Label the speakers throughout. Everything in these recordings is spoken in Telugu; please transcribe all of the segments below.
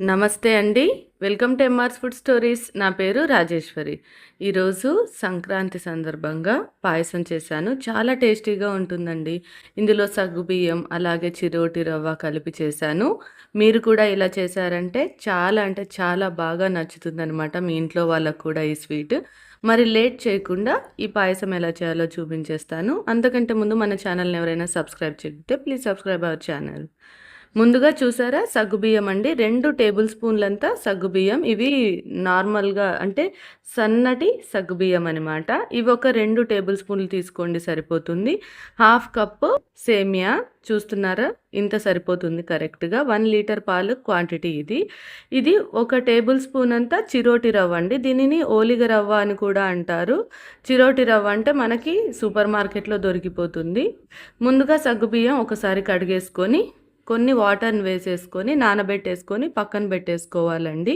Speaker 1: నమస్తే అండి. Welcome to MR's food stories. నా పేరు రాజేశ్వరి. ఈరోజు సంక్రాంతి సందర్భంగా పాయసం చేశాను. చాలా టేస్టీగా ఉంటుందండి. ఇందులో సగ్గుబియ్యం, అలాగే చిరోటి రవ్వ కలిపి చేశాను. మీరు కూడా ఇలా చేశారంటే చాలా అంటే చాలా బాగా నచ్చుతుందనమాట మీ ఇంట్లో వాళ్ళకి కూడా ఈ స్వీట్. మరి లేట్ చేయకుండా ఈ పాయసం ఎలా చేయాలో చూపించేస్తాను. అంతకంటే ముందు మన ఛానల్‌ని ఎవరైనా సబ్స్క్రైబ్ చేస్తే ప్లీజ్ సబ్స్క్రైబ్ అవర్ ఛానల్. ముందుగా చూసారా సగ్గుబియ్యం అండి. రెండు టేబుల్ స్పూన్లంతా సగ్గుబియ్యం. ఇవి నార్మల్‌గా అంటే సన్నటి సగ్గుబియ్యం అనమాట. ఇవి ఒక రెండు టేబుల్ స్పూన్లు తీసుకోండి సరిపోతుంది. హాఫ్ కప్పు సేమియా చూస్తున్నారా? ఇంత సరిపోతుంది కరెక్ట్‌గా. వన్ లీటర్ పాలు క్వాంటిటీ ఇది. ఇది ఒక టేబుల్ స్పూన్ అంతా చిరోటి రవ్వ అండి. దీనిని ఓలిగ రవ్వ అని కూడా అంటారు. చిరోటి రవ్వ అంటే మనకి సూపర్ మార్కెట్‌లో దొరికిపోతుంది. ముందుగా సగ్గుబియ్యం ఒకసారి కడిగేసుకొని కొన్ని వాటర్‌ని వేసేసుకొని నానబెట్టేసుకొని పక్కన పెట్టేసుకోవాలండి.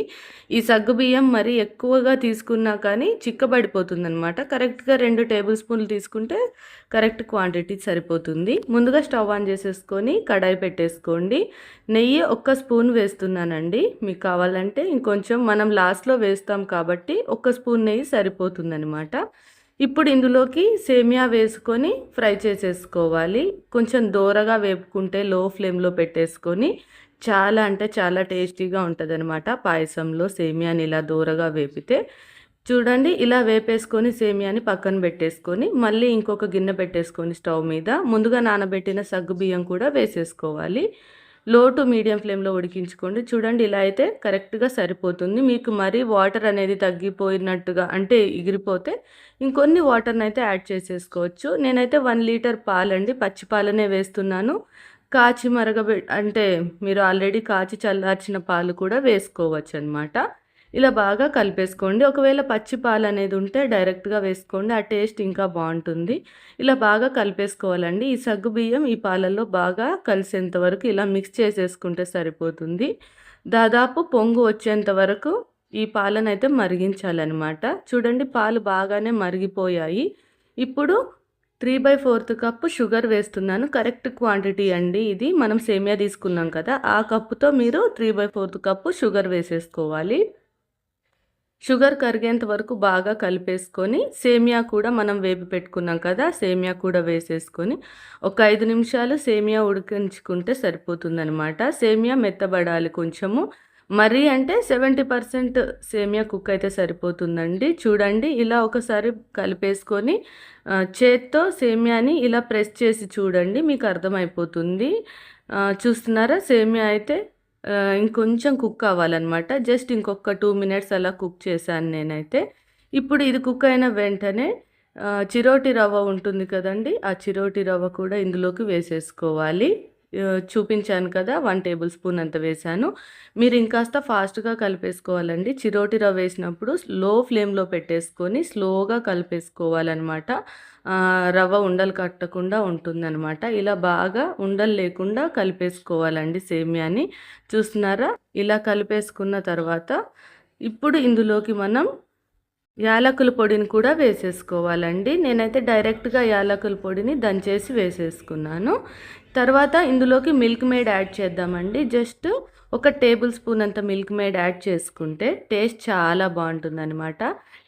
Speaker 1: ఈ సగ్గు బియ్యం మరి ఎక్కువగా తీసుకున్నా కానీ చిక్కబడిపోతుందనమాట. కరెక్ట్‌గా రెండు టేబుల్ స్పూన్లు తీసుకుంటే కరెక్ట్ క్వాంటిటీ సరిపోతుంది. ముందుగా స్టవ్ ఆన్ చేసేసుకొని కడాయి పెట్టేసుకోండి. నెయ్యి ఒక్క స్పూన్ వేస్తున్నానండి. మీకు కావాలంటే ఇంకొంచెం మనం లాస్ట్‌లో వేస్తాం కాబట్టి ఒక్క స్పూన్ నెయ్యి సరిపోతుందనమాట. ఇప్పుడు ఇందులోకి సేమియా వేసుకొని ఫ్రై చేసేసుకోవాలి. కొంచెం దోరగా వేపుకుంటే లో ఫ్లేమ్‌లో పెట్టేసుకొని చాలా అంటే చాలా టేస్టీగా ఉంటదనమాట. పాయసంలో సేమియాని ఇలా దోరగా వేపితే. చూడండి ఇలా వేపేసుకొని సేమియాని పక్కన పెట్టేసుకొని మళ్ళీ ఇంకొక గిన్నె పెట్టేసుకొని స్టవ్ మీద ముందుగా నానబెట్టిన సగ్గు బియ్యం కూడా వేసేసుకోవాలి. లో టు మీడియం ఫ్లేమ్‌లో ఉడికించుకోండి. చూడండి ఇలా అయితే కరెక్ట్‌గా సరిపోతుంది. మీకు మరీ వాటర్ అనేది తగ్గిపోయినట్టుగా అంటే ఎగిరిపోతే ఇంకొన్ని వాటర్‌నైతే యాడ్ చేసేసుకోవచ్చు. నేనైతే వన్ లీటర్ పాలండి. పచ్చి పాలనే వేస్తున్నాను. కాచి మరగబె అంటే మీరు ఆల్రెడీ కాచి చల్లార్చిన పాలు కూడా వేసుకోవచ్చనమాట. ఇలా బాగా కలిపేసుకోండి. ఒకవేళ పచ్చి పాలనేది ఉంటే డైరెక్ట్‌గా వేసుకోండి. ఆ టేస్ట్ ఇంకా బాగుంటుంది ఇలా బాగా కలిపేసుకోవాలండి. ఈ సగ్గు బియ్యం ఈ పాలల్లో బాగా కలిసేంత వరకు ఇలా మిక్స్ చేసేసుకుంటే సరిపోతుంది. దాదాపు పొంగు వచ్చేంత వరకు ఈ పాలనైతే మరిగించాలన్నమాట చూడండి పాలు బాగానే మరిగిపోయాయి. ఇప్పుడు 3/4 కప్పు షుగర్ వేస్తున్నాను. కరెక్ట్ క్వాంటిటీ అండి ఇది. మనం సేమియా తీసుకున్నాం కదా! ఆ కప్పుతో మీరు 3/4 కప్పు షుగర్ వేసేసుకోవాలి. షుగర్ కరిగేంత వరకు బాగా కలిపేసుకొని సేమియా కూడా మనం వేపి పెట్టుకున్నాం కదా! సేమియా కూడా వేసేసుకొని ఒక ఐదు నిమిషాలు సేమియా ఉడికించుకుంటే సరిపోతుందనమాట. సేమియా మెత్తబడాలి కొంచెము. మరీ అంటే 70% సేమియా కుక్ అయితే సరిపోతుందండి. చూడండి ఇలా ఒకసారి కలిపేసుకొని చేత్తో సేమియాని ఇలా ప్రెస్ చేసి చూడండి. మీకు అర్థమైపోతుంది. చూస్తున్నారా? సేమియా అయితే ఇంకొంచెం కుక్ అవ్వాలనమాట. జస్ట్ ఇంకొక టూ మినిట్స్ అలా కుక్ చేశాను నేనైతే. ఇప్పుడు ఇది కుక్ అయిన వెంటనే చిరోటి రవ్వ ఉంటుంది కదండి ఆ చిరోటి రవ్వ కూడా ఇందులోకి వేసేసుకోవాలి. చూపించాను కదా! వన్ టేబుల్ స్పూన్ అంత వేశాను. మీరు ఇంకాస్త ఫాస్ట్‌గా కలిపేసుకోవాలండి. చిరోటి రవ్వ వేసినప్పుడు లో ఫ్లేమ్‌లో పెట్టేసుకొని స్లోగా కలిపేసుకోవాలనమాట. రవ్వ ఉండలు కట్టకుండా ఉంటుందన్నమాట ఇలా బాగా ఉండలు లేకుండా కలిపేసుకోవాలండి సేమియాని. చూస్తున్నారా? ఇలా కలిపేసుకున్న తర్వాత ఇప్పుడు ఇందులోకి మనం యాలకుల పొడిని కూడా వేసేసుకోవాలండి. నేనైతే డైరెక్ట్‌గా యాలకుల పొడిని దంచేసి వేసేసుకున్నాను. తర్వాత ఇందులోకి మిల్క్ మేడ్ యాడ్ చేద్దామండి. జస్ట్ ఒక టేబుల్ స్పూన్ అంత మిల్క్ మేడ్ యాడ్ చేసుకుంటే టేస్ట్ చాలా బాగుంటుందన్నమాట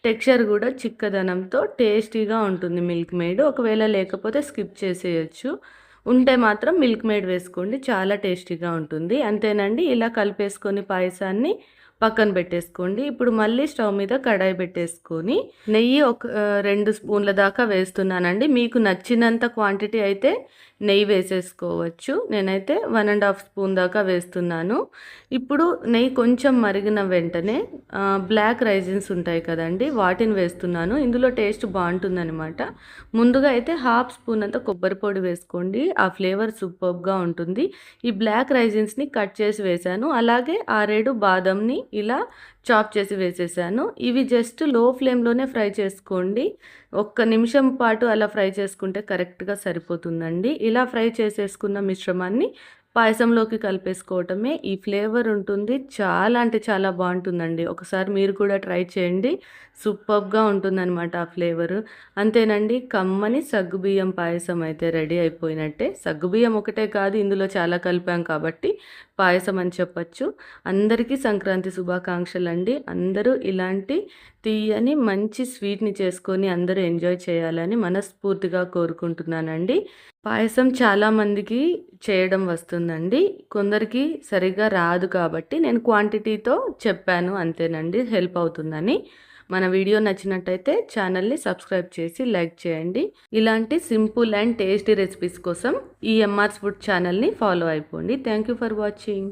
Speaker 1: టెక్స్చర్ కూడా చిక్కదనంతో టేస్టీగా ఉంటుంది మిల్క్ మేడ్. ఒకవేళ లేకపోతే స్కిప్ చేసేయొచ్చు. ఉంటే మాత్రం మిల్క్ మేడ్ వేసుకోండి. చాలా టేస్టీగా ఉంటుంది. అంతేనండి. ఇలా కలిపేసుకొని పాయసాన్ని పక్కన పెట్టేసుకోండి. ఇప్పుడు మళ్ళీ స్టవ్ మీద కడాయి పెట్టేసుకొని నెయ్యి ఒక రెండు స్పూన్ల దాకా వేస్తున్నానండి. మీకు నచ్చినంత క్వాంటిటీ అయితే నెయ్యి వేసేసుకోవచ్చు. నేనైతే వన్ అండ్ హాఫ్ స్పూన్ దాకా వేస్తున్నాను. ఇప్పుడు నెయ్యి కొంచెం మరిగిన వెంటనే బ్లాక్ రైజిన్స్ ఉంటాయి కదండీ! వాటిని వేస్తున్నాను. ఇందులో టేస్ట్ బాగుంటుందనమాట ముందుగా అయితే హాఫ్ స్పూన్ అంత కొబ్బరి పొడి వేసుకోండి. ఆ ఫ్లేవర్ సూపర్గా ఉంటుంది. ఈ బ్లాక్ రైజిన్స్‌ని కట్ చేసి వేశాను. అలాగే 6, 7 బాదంని ఇలా చాప్ చేసి వేసేసాను. ఇవి జస్ట్లో ఫ్లేమ్‌లోనే ఫ్రై చేసుకోండి. ఒక్క నిమిషం పాటు అలా ఫ్రై చేసుకుంటే కరెక్ట్‌గా సరిపోతుందండి. ఇలా ఫ్రై చేసేసుకున్న మిశ్రమాన్ని పాయసంలోకి కలిపేసుకోవటమే ఈ ఫ్లేవర్ ఉంటుంది. చాలా అంటే చాలా బాగుంటుందండి. ఒకసారి మీరు కూడా ట్రై చేయండి. సూపర్గా ఉంటుందన్నమాట ఆ ఫ్లేవరు. అంతేనండి కమ్మని సగ్గుబియ్యం పాయసం అయితే రెడీ అయిపోయినట్టే. సగ్గుబియ్యం ఒకటే కాదు ఇందులో చాలా కలిపాం కాబట్టి పాయసం అని చెప్పచ్చు. అందరికీ సంక్రాంతి శుభాకాంక్షలు అండి అందరూ ఇలాంటి తీయని మంచి స్వీట్ని చేసుకొని అందరూ ఎంజాయ్ చేయాలని మనస్ఫూర్తిగా కోరుకుంటున్నానండి. పాయసం చాలామందికి చేయడం వస్తుందండి. కొందరికి సరిగ్గా రాదు కాబట్టి నేను క్వాంటిటీతో చెప్పాను అంతేనండి హెల్ప్ అవుతుందని. మన వీడియో నచ్చినట్టయితే ఛానల్ని సబ్స్క్రైబ్ చేసి లైక్ చేయండి. ఇలాంటి సింపుల్ అండ్ టేస్టీ రెసిపీస్ కోసం ఈ ఎంఆర్స్ ఫుడ్ ఛానల్ని ఫాలో అయిపోండి. Thank you for watching.